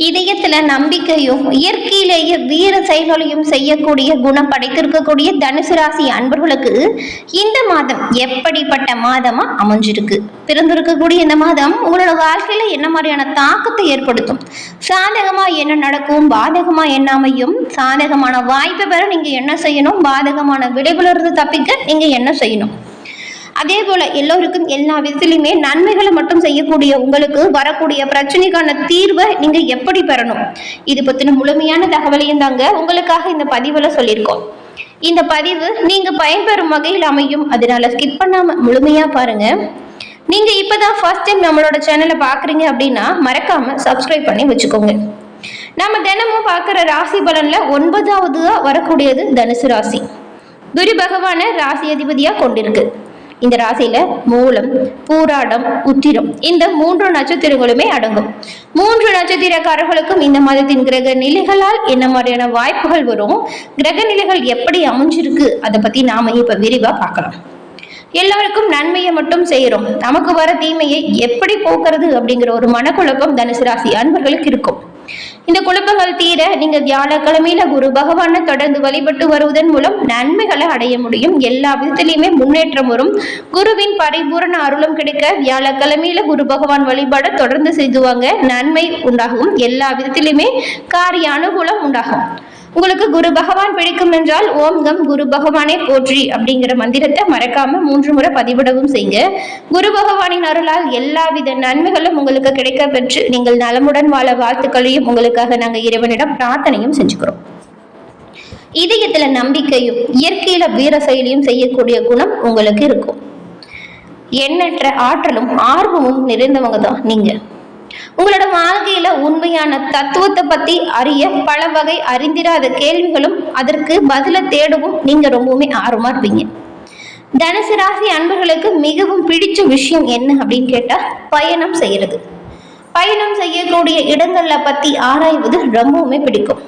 இதயத்துல நம்பிக்கையும் இயற்கையிலேயே வீர செயல்களையும் செய்யக்கூடிய குணம் படைத்திருக்கக்கூடிய தனுசு ராசி அன்பர்களுக்கு இந்த மாதம் எப்படிப்பட்ட மாதமா அமைஞ்சிருக்கு? பிறந்திருக்கக்கூடிய இந்த மாதம் உங்களோட வாழ்க்கையில என்ன மாதிரியான தாக்கத்தை ஏற்படுத்தும்? சாதகமா என்ன நடக்கும்? பாதகமா என்ன அமையும்? சாதகமான வாய்ப்பை பெற நீங்க என்ன செய்யணும்? பாதகமான விளைவுல இருந்து தப்பிக்க நீங்க என்ன செய்யணும்? அதே போல எல்லோருக்கும் எல்லா விதத்திலையுமே நன்மைகளை மட்டும் செய்யக்கூடிய உங்களுக்கு வரக்கூடிய பிரச்சனைக்கான தீர்வை நீங்க எப்படி பெறணும்? இது பத்தின முழுமையான தகவலையும் தாங்க உங்களுக்காக இந்த பதிவுல சொல்லியிருக்கோம். இந்த பதிவு நீங்க பயன்பெறும் வகையில் அமையும். அதனால ஸ்கிப் பண்ணாம முழுமையா பாருங்க. நீங்க இப்பதான் ஃபர்ஸ்ட் டைம் நம்மளோட சேனலை பாக்குறீங்க அப்படின்னா மறக்காம சப்ஸ்கிரைப் பண்ணி வச்சுக்கோங்க. நம்ம தினமும் பார்க்குற ராசி பலன்ல ஒன்பதாவதுதான் வரக்கூடியது தனுசு ராசி. குரு பகவான ராசி அதிபதியா கொண்டிருக்கு. இந்த ராசியில மூலம் பூராடம் உத்திரம் இந்த மூன்று நட்சத்திரங்களுமே அடங்கும். மூன்று நட்சத்திரக்காரர்களுக்கும் இந்த மாதத்தின் கிரக நிலைகளால் என்ன மாதிரியான வாய்ப்புகள் வரும்? கிரக நிலைகள் எப்படி அமைஞ்சிருக்கு? அதை பத்தி நாம இப்ப விரிவா பார்க்கலாம். எல்லாருக்கும் நன்மையை மட்டும் செய்யறோம். நமக்கு வர தீமையை எப்படி போக்குறது அப்படிங்கிற ஒரு மனக்குழப்பம் தனுசு ராசி அன்பர்களுக்கு இருக்கும். இந்த குழப்பங்கள் தீர நீங்க வியாழக்கிழமையில குரு பகவானை தொடர்ந்து வழிபட்டு வருவதன் மூலம் நன்மைகளை அடைய முடியும். எல்லா விதத்திலையுமே முன்னேற்றம் வரும். குருவின் பரிபூரண அருளும் கிடைக்க வியாழக்கிழமையில குரு பகவான் வழிபாட தொடர்ந்து செய்துவாங்க. நன்மை உண்டாகும். எல்லா விதத்திலையுமே காரிய அனுகூலம் உண்டாகும். உங்களுக்கு குரு பகவான் பிடிக்கும் என்றால் ஓம் கம் குரு பகவானே போற்றி அப்படிங்கிற மந்திரத்தை மறக்காம மூன்று முறை பதிவிடவும் செய்யுங்க. குரு பகவானின் அருளால் எல்லாவித நன்மைகளும் உங்களுக்கு கிடைக்க பெற்று நீங்கள் நலமுடன் வாழ வாழ்த்துக்களையும் உங்களுக்காக நாங்க இறைவனிடம் பிரார்த்தனையும் செஞ்சுக்கிறோம். இதயத்துல நம்பிக்கையும் இயற்கையில வீர செயலியும் செய்யக்கூடிய குணம் உங்களுக்கு இருக்கும். எண்ணற்ற ஆற்றலும் ஆர்வமும் நிறைந்தவங்க தான் நீங்க. உங்களோட வாழ்க்கையில உண்மையான தத்துவத்தை பத்தி அறிய பல வகை அறிந்திராத கேள்விகளும் அதற்கு பதில தேடவும் நீங்க ரொம்பவுமே ஆர்வமா இருப்பீங்க. தனுசு ராசி அன்பர்களுக்கு மிகவும் பிடிச்ச விஷயம் என்ன அப்படின்னு கேட்டா பயணம் செய்யறது. பயணம் செய்யக்கூடிய இடங்கள்ல பத்தி ஆராய்வது ரொம்பவுமே பிடிக்கும்.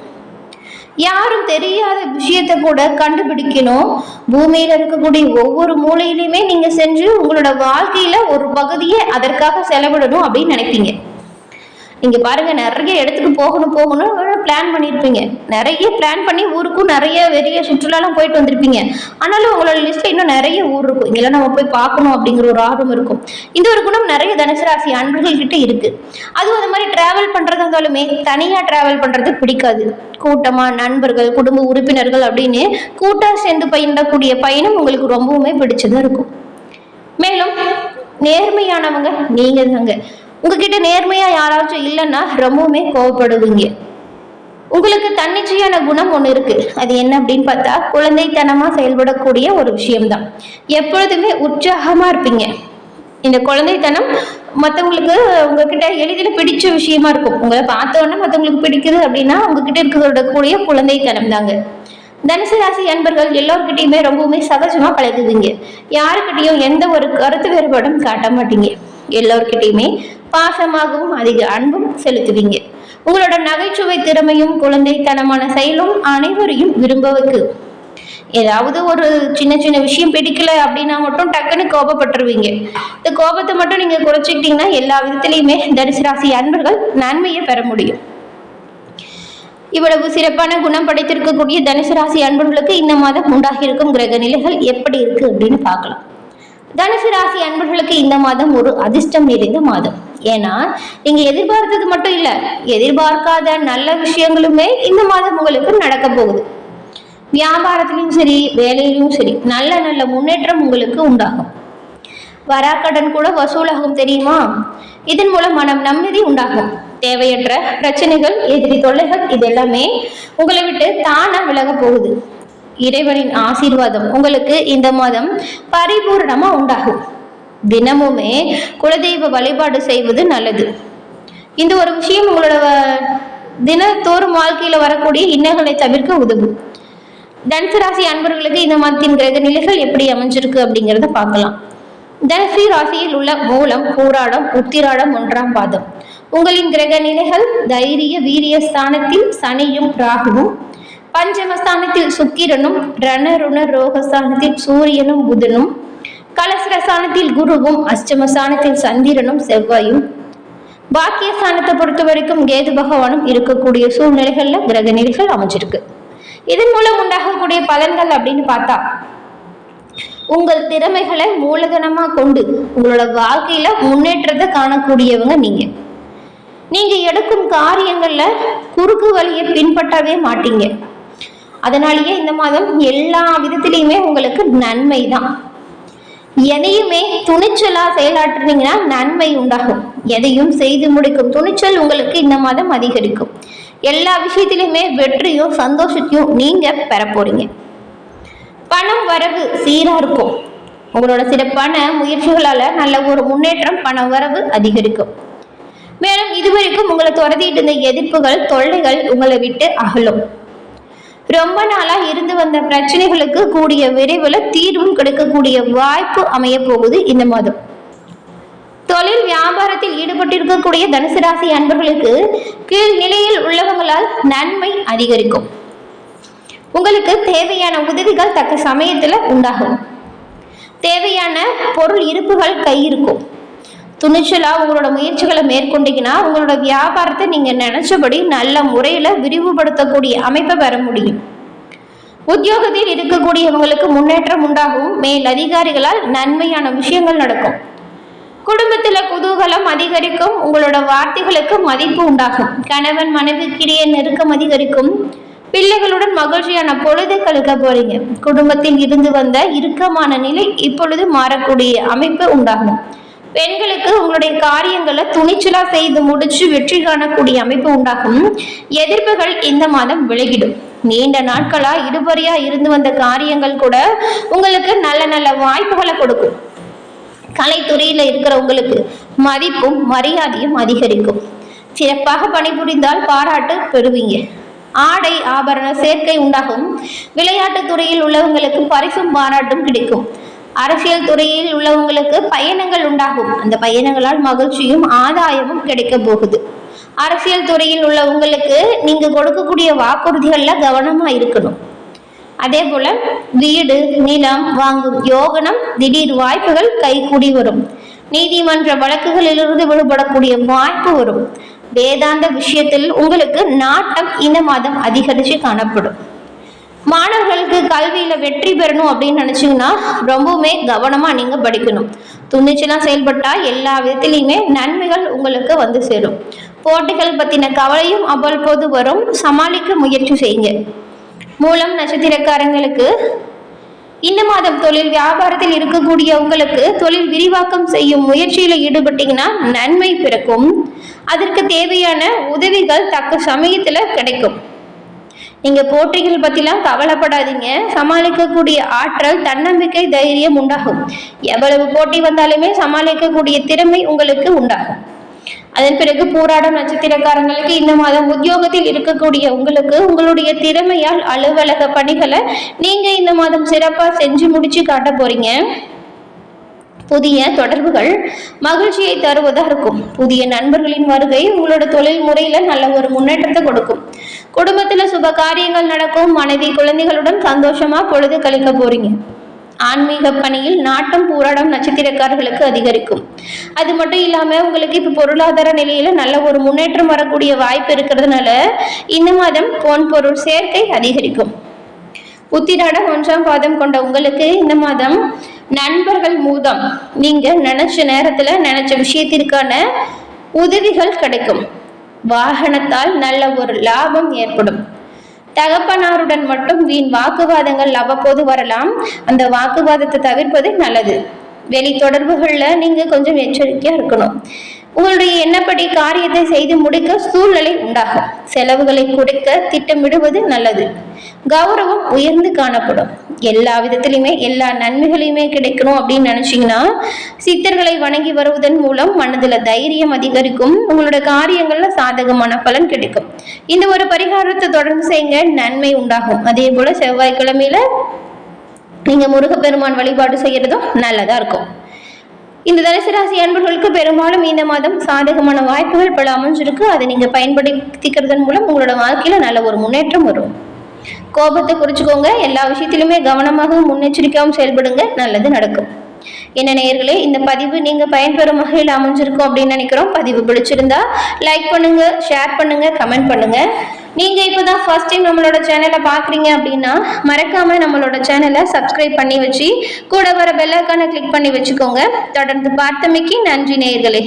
யாரும் தெரியாத விஷயத்தை கூட கண்டுபிடிக்கணும். பூமியில இருக்கக்கூடிய ஒவ்வொரு மூலையிலுமே நீங்க சென்று உங்களோட வாழ்க்கையில ஒரு பகுதியை அதற்காக செலவிடணும் அப்படின்னு நினைப்பீங்க. நீங்க பாருங்க நிறைய இடத்துக்கு போகணும் போகணும் பிளான் பண்ணியிருப்பீங்க. நிறைய பிளான் பண்ணி ஊருக்கும் நிறைய வெளிய சுற்றுலாலாம் போயிட்டு வந்திருப்பீங்க. ஆனாலும் உங்களோட லிஸ்ட்ல இன்னும் நிறைய ஊர் இருக்கும். இதெல்லாம் நம்ம போய் பார்க்கணும் அப்படிங்கிற ஒரு ஆர்வம் இருக்கும். இந்த ஒரு குணம் நிறைய தனுசு ராசி அன்பர்கள் கிட்ட இருக்கு. அதுவும் அது மாதிரி டிராவல் பண்றதா இருந்தாலுமே தனியா டிராவல் பண்றது பிடிக்காது. கூட்டமா நண்பர்கள் குடும்ப உறுப்பினர்கள் அப்படின்னு கூட்டம் சேர்ந்து பயின்றக்கூடிய பயணம் உங்களுக்கு ரொம்பவுமே பிடிச்சதா இருக்கும். மேலும் நேர்மையானவங்க நீங்க தாங்க உங்ககிட்ட நேர்மையா யாராச்சும் இல்லைன்னா ரொம்பவுமே கோவப்படுவீங்க. உங்களுக்கு தன்னிச்சையான குணம் ஒன்று இருக்கு. அது என்ன அப்படின்னு பார்த்தா குழந்தைத்தனமா செயல்படக்கூடிய ஒரு விஷயம்தான். எப்பொழுதுமே உற்சாகமா இருப்பீங்க. இந்த குழந்தைத்தனம் மற்றவங்களுக்கு உங்ககிட்ட எளிதில் பிடிச்ச விஷயமா இருக்கும். உங்களை பார்த்தோன்னே மற்றவங்களுக்கு பிடிக்குது அப்படின்னா உங்ககிட்ட இருக்கக்கூடிய குழந்தைத்தனம் தாங்க. தனுசு ராசி அன்பர்கள் எல்லோருக்கிட்டையுமே ரொம்பவுமே சகஜமா பழகுவீங்க. யாருக்கிட்டையும் எந்த ஒரு கருத்து வேறுபாடும் காட்ட மாட்டீங்க. எல்லோருக்கிட்டையுமே பாசமாகவும் அதிக அன்பும் செலுத்துவீங்க. உங்களோட நகைச்சுவை திறமையும் குழந்தைத்தனமான செயலும் அனைவரையும் விரும்ப வைக்கு ஏதாவது ஒரு சின்ன சின்ன விஷயம் பிடிக்கல அப்படின்னா மட்டும் டக்குன்னு கோபப்பட்டுருவீங்க. இந்த கோபத்தை மட்டும் நீங்க குறைச்சிக்கிட்டீங்கன்னா எல்லா விதத்திலையுமே தனுசு ராசி அன்பர்கள் நன்மையை பெற முடியும். இவ்வளவு சிறப்பான குணம் படைத்திருக்கக்கூடிய தனுசு ராசி அன்பர்களுக்கு இந்த மாதம் உண்டாகி இருக்கும் கிரக நிலைகள் எப்படி இருக்கு அப்படின்னு பார்க்கலாம். தனுசு ராசி அன்பர்களுக்கு இந்த மாதம் ஒரு அதிர்ஷ்டம் நிறைந்த மாதம். ஏன்னா நீங்க எதிர்பார்த்தது மட்டும் இல்ல எதிர்பார்க்காத நல்ல விஷயங்களுமே இந்த மாதம் உங்களுக்கு நடக்க போகுது. வியாபாரத்திலும் சரி வேலையிலும் சரி நல்ல நல்ல முன்னேற்றம் உங்களுக்கு உண்டாகும். வராக்கடன் கூட வசூலாகும் தெரியுமா? இதன் மூலம் மனம் நிம்மதி உண்டாகும். தேவையற்ற பிரச்சனைகள் எதிரி தொல்லைகள் இதெல்லாமே உங்களை விட்டு தானா விலக போகுது. இறைவனின் ஆசீர்வாதம் உங்களுக்கு இந்த மாதம் பரிபூர்ணமா உண்டாகும். தினமுமே குலதெய்வ வழிபாடு செய்வது நல்லது. இந்த ஒரு விஷயம் உங்களோட தினத்தோறும் வாழ்க்கையில வரக்கூடிய இன்னல்களை தவிர்க்க உதவும். தனுசு ராசி அன்பர்களுக்கு இந்த மாதத்தின் கிரக நிலைகள் எப்படி அமைஞ்சிருக்கு அப்படிங்கிறத பார்க்கலாம். தனுசு ராசியில் உள்ள மூலம் பூராடம் உத்திராடம் ஒன்றாம் பாதம். உங்களின் கிரக நிலைகள் தைரிய வீரிய ஸ்தானத்தில் சனியும் ராகுவும் பஞ்சமஸ்தானத்தில் சுக்கிரனும் ரணருண ரோகஸ்தானத்தில் சூரியனும் புதனும் கலசரஸ்தானத்தில் குருவும் அஷ்டமஸ்தானத்தில் சந்திரனும் செவ்வாயும் பாக்கியஸ்தானத்தை பொறுத்த வரைக்கும் கேது பகவானும் இருக்கக்கூடிய சூழ்நிலைகள்ல கிரக நிலைகள் அமைஞ்சிருக்கு. இதன் மூலம் உண்டாகக்கூடிய பலன்கள் அப்படின்னு பார்த்தா உங்கள் திறமைகளை மூலதனமா கொண்டு உங்களோட வாழ்க்கையில முன்னேற்றத்தை காணக்கூடியவங்க நீங்க. நீங்க எடுக்கும் காரியங்கள்ல குறுக்கு வழியை பின்பற்றவே மாட்டீங்க. அதனாலேயே இந்த மாதம் எல்லா விதத்திலையுமே உங்களுக்கு நன்மை தான் எதையுமே துணிச்சலா செயலாற்றுனீங்கன்னா நன்மை உண்டாகும். எதையும் செய்து முடிக்கும் துணிச்சல் உங்களுக்கு இந்த மாதம் அதிகரிக்கும். எல்லா விஷயத்திலுமே வெற்றியும் சந்தோஷத்தையும் நீங்க பெற போறீங்க பணம் வரவு சீரா இருக்கும். உங்களோட சிறப்பான முயற்சிகளால நல்ல ஒரு முன்னேற்றம் பண வரவு அதிகரிக்கும். மேலும் இதுவரைக்கும் உங்களை துரத்திட்டு இருந்த எதிர்ப்புகள் தொல்லைகள் உங்களை விட்டு அகலும். ரொம்ப நாளா இருந்து வந்த பிரச்சனைகளுக்கு கூடிய விரைவில் தீர்வும் கிடைக்கக்கூடிய வாய்ப்பு அமைய போகுது இந்த மாதம். தொழில் வியாபாரத்தில் ஈடுபட்டிருக்கக்கூடிய தனுசு ராசி அன்பர்களுக்கு கீழ் நிலையில் உள்ளவங்களால் நன்மை அதிகரிக்கும். உங்களுக்கு தேவையான உதவிகள் தக்க சமயத்தில் உண்டாகும். தேவையான பொருள் இருப்புகள் கையிருக்கும். துணிச்சலா உங்களோட முயற்சிகளை மேற்கொண்டீங்கன்னா உங்களோட வியாபாரத்தை நீங்கள் நினச்சபடி நல்ல முறையில் விரிவுபடுத்தக்கூடிய அமைப்பை பெற முடியும். உத்தியோகத்தில் இருக்கக்கூடியவங்களுக்கு முன்னேற்றம் உண்டாகும் மேல் அதிகாரிகளால் நன்மையான விஷயங்கள் நடக்கும். குடும்பத்தில் குதூகலம் அதிகரிக்கும் உங்களோட வார்த்தைகளுக்கு மதிப்பு உண்டாகும். கணவன் மனைவிக்கிடையே நெருக்கம் அதிகரிக்கும். பிள்ளைகளுடன் மகிழ்ச்சியான பொழுது கழுக்க போறீங்க. குடும்பத்தில் இருந்து வந்த இறுக்கமான நிலை இப்பொழுது மாறக்கூடிய அமைப்பு உண்டாகும். பெண்களுக்கு உங்களுடைய காரியங்களை துணிச்சலா செய்து முடிச்சு வெற்றி காணக்கூடிய அமைப்பு உண்டாகும். எதிர்ப்புகள் இந்த மாதம் விலகிடும். நீண்ட நாட்களா இடுபறியா இருந்து வந்த காரியங்கள் கூட உங்களுக்கு நல்ல நல்ல வாய்ப்புகளை கொடுக்கும். கலைத்துறையில இருக்கிறவங்களுக்கு மதிப்பும் மரியாதையும் அதிகரிக்கும். சிறப்பாக பணிபுரிந்தால் பாராட்டு பெறுவீங்க. ஆடை ஆபரண சேர்க்கை உண்டாகும். விளையாட்டு துறையில் உள்ளவங்களுக்கு பரிசும் பாராட்டும் கிடைக்கும். அரசியல் துறையில் உள்ளவங்களுக்கு பயணங்கள் உண்டாகும். அந்த பயணங்களால் மகிழ்ச்சியும் ஆதாயமும் கிடைக்க போகுது. அரசியல் துறையில் உள்ளவங்களுக்கு நீங்க கொடுக்கக்கூடிய வாக்குறுதிகள்ல கவனமா இருக்கணும். அதே போல வீடு நிலம் வாங்கும் யோகனம் திடீர் வாய்ப்புகள் கைகூடி வரும். நீதிமன்ற வழக்குகளிலிருந்து விடுபடக்கூடிய வாய்ப்பு வரும். வேதாந்த விஷயத்தில் உங்களுக்கு நாட்டம் இந்த மாதம் அதிகரித்து காணப்படும். மாணவர்களுக்கு கல்வியில வெற்றி பெறணும் அப்படின்னு நினைச்சீங்கன்னா ரொம்பவுமே கவனமா நீங்க படிக்கணும். துணிச்சலாக செயல்பட்டா எல்லா விதத்திலையுமே நன்மைகள் உங்களுக்கு வந்து சேரும். போட்டிகள் பத்தின கவலையும் அவ்வப்போது வரும். சமாளிக்க முயற்சி செய்யுங்க. மூலம் நட்சத்திரக்காரங்களுக்கு இந்த மாதம் தொழில் வியாபாரத்தில் இருக்கக்கூடிய உங்களுக்கு தொழில் விரிவாக்கம் செய்யும் முயற்சியில் ஈடுபட்டீங்கன்னா நன்மை பிறக்கும். அதற்கு தேவையான உதவிகள் தக்க சமயத்துல கிடைக்கும். நீங்கள் போட்டிகள் பற்றிலாம் கவலைப்படாதீங்க. சமாளிக்கக்கூடிய ஆற்றல் தன்னம்பிக்கை தைரியம் உண்டாகும். எவ்வளவு போட்டி வந்தாலுமே சமாளிக்கக்கூடிய திறமை உங்களுக்கு உண்டாகும். அதன் பிறகு போராடும் நட்சத்திரக்காரங்களுக்கு இந்த மாதம் உத்தியோகத்தில் இருக்கக்கூடிய உங்களுக்கு உங்களுடைய திறமையால் அலுவலக பணிகளை நீங்க இந்த மாதம் சிறப்பா செஞ்சு முடிச்சு காட்ட போறீங்க. புதிய தொடர்புகள் மகிழ்ச்சியை தருவதா இருக்கும். புதிய நண்பர்களின் வருகை உங்களோட தொழில் முறையில நல்ல ஒரு முன்னேற்றத்தை கொடுக்கும். குடும்பத்துல சுப காரியங்கள் நடக்கும் மனைவி குழந்தைகளுடன் சந்தோஷமா பொழுது கழிக்க போறீங்க. ஆன்மீக பணியில் நாட்டம் போராடம் நட்சத்திரக்காரர்களுக்கு அதிகரிக்கும். அது மட்டும் இல்லாம உங்களுக்கு இப்ப பொருளாதார நிலையில நல்ல ஒரு முன்னேற்றம் வரக்கூடிய வாய்ப்பு இருக்கிறதுனால இந்த மாதம் பொன் பொருள் சேர்க்கை அதிகரிக்கும். உத்திராடம் ஒன்றாம் பாதம் கொண்ட உங்களுக்கு இந்த மாதம் நண்பர்கள் மூதம். நீங்க நினைச்ச நேரத்துல நினைச்ச விஷயத்திற்கான உதவிகள் கிடைக்கும். வாகனத்தால் நல்ல ஒரு லாபம் ஏற்படும். தகப்பனாருடன் மட்டும் வீண் வாக்குவாதங்கள் அவ்வப்போது வரலாம். அந்த வாக்குவாதத்தை தவிர்ப்பது நல்லது. வெளி தொடர்புகளில் நீங்கள் கொஞ்சம் எச்சரிக்கையாக இருக்கணும். உங்களுடைய எண்ணப்படி காரியத்தை செய்து முடிக்க சூழ்நிலை உண்டாகும். செலவுகளை குறைக்க திட்டமிடுவது நல்லது. கௌரவம் உயர்ந்து காணப்படும். எல்லா விதத்திலையுமே எல்லா நன்மைகளையுமே கிடைக்கணும் அப்படின்னு நினைச்சீங்கன்னா சித்தர்களை வணங்கி வருவதன் மூலம் மனதில் தைரியம் அதிகரிக்கும். உங்களோட காரியங்கள்ல சாதகமான பலன் கிடைக்கும். இந்த ஒரு பரிகாரத்தை தொடர்ந்து செய்யுங்க நன்மை உண்டாகும். அதே போல செவ்வாய்க்கிழமையில நீங்க முருகப்பெருமான் வழிபாடு செய்யறதும் நல்லதா இருக்கும். இந்த தனுசு ராசி அன்பர்களுக்கு பெரும்பாலும் இந்த மாதம் சாதகமான வாய்ப்புகள் பல அமைஞ்சிருக்கு. அதை நீங்க பயன்படுத்திக்கிறதன் மூலம் உங்களோட வாழ்க்கையில நல்ல ஒரு முன்னேற்றம் வரும். கோபத்தை குறிச்சுக்கோங்க. எல்லா விஷயத்திலுமே கவனமாகவும் முன்னெச்சரிக்கையாகவும் செயல்படுங்க. நல்லது நடக்கும். என்ன நேயர்களே இந்த பதிவு நீங்க பயன்பெறும் வகையில் அமைஞ்சிருக்கும் அப்படின்னு நினைக்கிறோம். பதிவு பிடிச்சிருந்தா லைக் பண்ணுங்க ஷேர் பண்ணுங்க கமெண்ட் நீங்கள் நீங்க இப்பதான் ஃபர்ஸ்ட் டைம் நம்மளோட சேனலை பாக்குறீங்க அப்படின்னா மறக்காம நம்மளோட சேனலை சப்ஸ்கிரைப் பண்ணி வச்சு கூட வர பெல்லைக்கான கிளிக் பண்ணி வச்சுக்கோங்க. தொடர்ந்து பார்த்தமைக்கு நன்றி நேயர்களே.